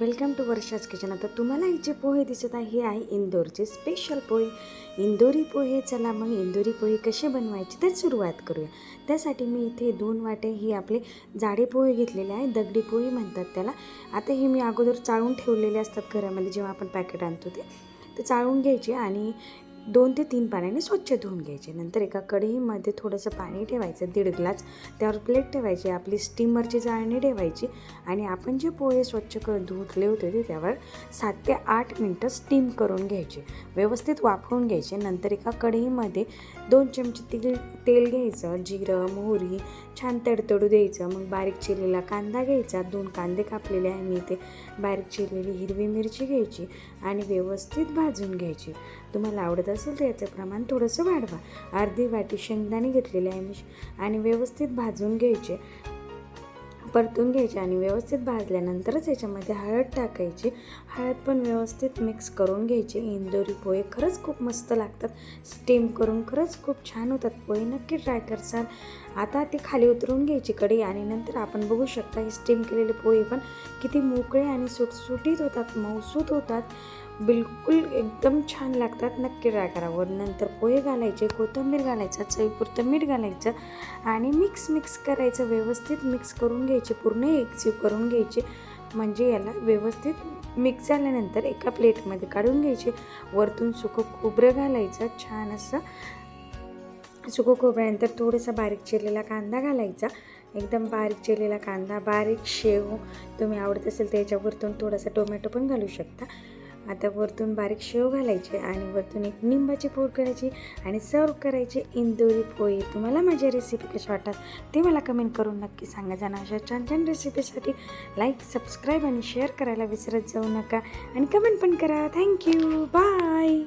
Welcome to वर्षाच kitchen. आता तुम्हाला हे जे पोहे दिसत आहे. हे आहे इंदोरचे स्पेशल पोहे. इंदोरी पोहे चला मग इंदोरी पोहे कसे बनवायचे तर सुरुवात करूया. त्यासाठी मी इथे दोन वाटे ही आपले जाडे पोहे घेतलेले आहे. दगडी पोहे म्हणतात त्याला. आता हे मी अगोदर चाळून ठेवलेले असतात घरामध्ये जेव्हा आपण पॅकेट आणतो ते. तर चाळून घ्यायचे आणि दोन ते तीन पाण्याने स्वच्छ धुवून घ्यायचे. नंतर एका कढईमध्ये थोडंसं पाणी ठेवायचं दीड ग्लास. त्यावर प्लेट ठेवायची आपली स्टीमरची जाळणी ठेवायची आणि आपण जे पोहे स्वच्छ कर धुतले होते ते त्यावर सात ते आठ मिनटं स्टीम करून घ्यायचे. व्यवस्थित वाफवून घ्यायचे. नंतर एका कढईमध्ये दोन चमचे तेल तेल घ्यायचं जिरं मोहरी छान तडतडू द्यायचं. मग बारीक चिरलेला कांदा घ्यायचा. दोन कांदे कापलेले आहे मी ते बारीक चिरलेली हिरवी मिरची घ्यायची आणि व्यवस्थित भाजून घ्यायची. तुम्हाला आवडत असेल तर याचं प्रमाण थोडंसं वाढवा. अर्धी वाटी शेंगदाणे घेतलेले आहे मी. आणि व्यवस्थित भाजून घ्यायचे. परतून घ्यायचे आणि व्यवस्थित भाजल्यानंतरच याच्यामध्ये हळद टाकायची. हळद पण व्यवस्थित मिक्स करून घ्यायची. इंदोरी पोहे खरंच खूप मस्त लागतात. स्टीम करून खरंच खूप छान होतात. पोहे नक्की ट्राय करसाल आता ते खाली उतरून घ्यायची कढी आणि नंतर आपण बघू शकता हे स्टीम केलेले पोहे पण किती मोकळे आणि सुटसुटीत होतात मऊसूत होतात. बिलकुल एकदम छान लागतात. नक्की ट्राय करा. वर नंतर पोहे घालायचे कोथिंबीर घालायचं चवीपुरतं मीठ घालायचं आणि मिक्स मिक्स करायचं. व्यवस्थित मिक्स करून घ्यायचे पूर्ण एकजीव करून घ्यायचे. म्हणजे याला व्यवस्थित मिक्स झाल्यानंतर एका प्लेटमध्ये काढून घ्यायचे. वरतून सुकं खोबरं घालायचं छान असं सुकं खोबऱ्यानंतर थोडासा बारीक चिरलेला कांदा घालायचा. एकदम बारीक चिरलेला कांदा बारीक शेव तुम्ही आवडत असेल त्याच्यावरतून थोडासा टोमॅटो पण घालू शकता. आता वरतून बारीक शेव घालायचे आणि वरतून एक निंबाची फोड करायची आणि सर्व करायचे इंदोरी पोहे. तुम्हाला माझ्या रेसिपी कशा वाटतात ते मला कमेंट करून नक्की सांगा. जाणं अशा छान छान रेसिपीसाठी लाईक सबस्क्राईब आणि शेअर करायला विसरत जाऊ नका. आणि कमेंट पण करा. Thank you bye